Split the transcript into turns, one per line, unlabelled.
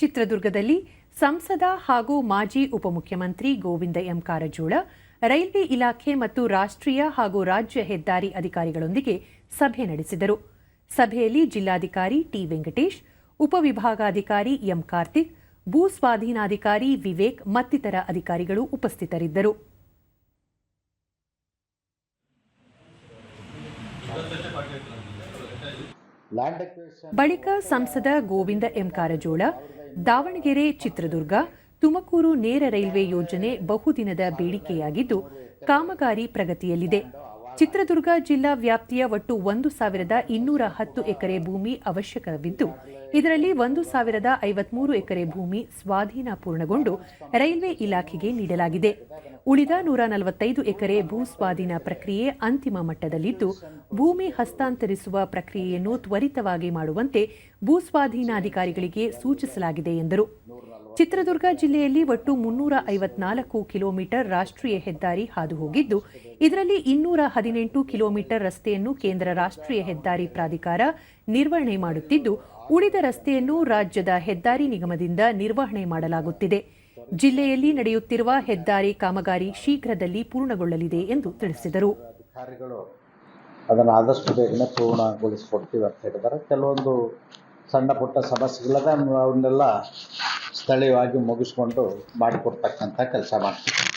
ಚಿತ್ರದುರ್ಗದಲ್ಲಿ ಸಂಸದ ಹಾಗೂ ಮಾಜಿ ಉಪಮುಖ್ಯಮಂತ್ರಿ ಗೋವಿಂದ ಎಂ ಕಾರಜೋಳ ರೈಲ್ವೆ ಇಲಾಖೆ ಮತ್ತು ರಾಷ್ಟ್ರೀಯ ಹಾಗೂ ರಾಜ್ಯ ಹೆದ್ದಾರಿ ಅಧಿಕಾರಿಗಳೊಂದಿಗೆ ಸಭೆ ನಡೆಸಿದರು. ಸಭೆಯಲ್ಲಿ ಜಿಲ್ಲಾಧಿಕಾರಿ ಟಿ ವೆಂಕಟೇಶ್ ಉಪವಿಭಾಗಾಧಿಕಾರಿ ಎಂ ಕಾರ್ತಿಕ್ ಭೂ ಸ್ವಾಧೀನಾಧಿಕಾರಿ ವಿವೇಕ್ ಮತ್ತಿತರ ಅಧಿಕಾರಿಗಳು ಉಪಸ್ಥಿತರಿದ್ದರು. ಬಳಿಕ ಸಂಸದ ಗೋವಿಂದ ಎಂ ಕಾರಜೋಳ ದಾವಣಗೆರೆ, ಚಿತ್ರದುರ್ಗ, ತುಮಕೂರು ನೇರ ರೈಲ್ವೆ ಯೋಜನೆ ಬಹುದಿನದ ಬೇಡಿಕೆಯಾಗಿದ್ದು ಕಾಮಗಾರಿ ಪ್ರಗತಿಯಲ್ಲಿದೆ. ಚಿತ್ರದುರ್ಗ ಜಿಲ್ಲಾ ವ್ಯಾಪ್ತಿಯ ಒಟ್ಟು ಒಂದು ಸಾವಿರದ ಇನ್ನೂರ ಹತ್ತು ಎಕರೆ ಭೂಮಿ ಅವಶ್ಯಕವಿದ್ದು, ಇದರಲ್ಲಿ ಒಂದು ಸಾವಿರದ ಐವತ್ಮೂರು ಎಕರೆ ಭೂಮಿ ಸ್ವಾಧೀನ ಪೂರ್ಣಗೊಂಡು ರೈಲ್ವೆ ಇಲಾಖೆಗೆ ನೀಡಲಾಗಿದೆ. ಉಳಿದ ನೂರ ನಲವತ್ತೈದು ಎಕರೆ ಭೂಸ್ವಾಧೀನ ಪ್ರಕ್ರಿಯೆ ಅಂತಿಮ ಮಟ್ಟದಲ್ಲಿದ್ದು, ಭೂಮಿ ಹಸ್ತಾಂತರಿಸುವ ಪ್ರಕ್ರಿಯೆಯನ್ನು ತ್ವರಿತವಾಗಿ ಮಾಡುವಂತೆ ಭೂಸ್ವಾಧೀನಾಧಿಕಾರಿಗಳಿಗೆ ಸೂಚಿಸಲಾಗಿದೆ ಎಂದರು. ಚಿತ್ರದುರ್ಗ ಜಿಲ್ಲೆಯಲ್ಲಿ ಒಟ್ಟು ಮುನ್ನೂರ ಐವತ್ನಾಲ್ಕು ಕಿಲೋಮೀಟರ್ ರಾಷ್ಟ್ರೀಯ ಹೆದ್ದಾರಿ ಹಾದು ಹೋಗಿದ್ದು ಇದರಲ್ಲಿ ಇನ್ನೂರ ಹದಿನೆಂಟು ಕಿಲೋಮೀಟರ್ ರಸ್ತೆಯನ್ನು ಕೇಂದ್ರ ರಾಷ್ಟ್ರೀಯ ಹೆದ್ದಾರಿ ಪ್ರಾಧಿಕಾರ ನಿರ್ವಹಣೆ ಮಾಡುತ್ತಿದ್ದು, ಉಳಿದ ರಸ್ತೆಯನ್ನು ರಾಜ್ಯದ ಹೆದ್ದಾರಿ ನಿಗಮದಿಂದ ನಿರ್ವಹಣೆ ಮಾಡಲಾಗುತ್ತಿದೆ. ಜಿಲ್ಲೆಯಲ್ಲಿ ನಡೆಯುತ್ತಿರುವ ಹೆದ್ದಾರಿ ಕಾಮಗಾರಿ ಶೀಘ್ರದಲ್ಲಿ ಪೂರ್ಣಗೊಳ್ಳಲಿದೆ ಎಂದು ತಿಳಿಸಿದರು.
ಅಧಿಕಾರಿಗಳು ಅದನ್ನು ಆದಷ್ಟು ಬೇಗನೆ ಪೂರ್ಣಗೊಳಿಸ್ಕೊಡ್ತೀವಿ ಅಂತ ಹೇಳಿದ್ದಾರೆ. ಕೆಲವೊಂದು ಸಣ್ಣ ಪುಟ್ಟ ಸಮಸ್ಯೆಗಳಿದೆ ಅವನ್ನೆಲ್ಲ ಸ್ಥಳೀಯವಾಗಿ ಮುಗಿಸ್ಕೊಂಡು ಮಾಡಿಕೊಡ್ತಕ್ಕಂಥ ಕೆಲಸ ಮಾಡ್ತೀವಿ.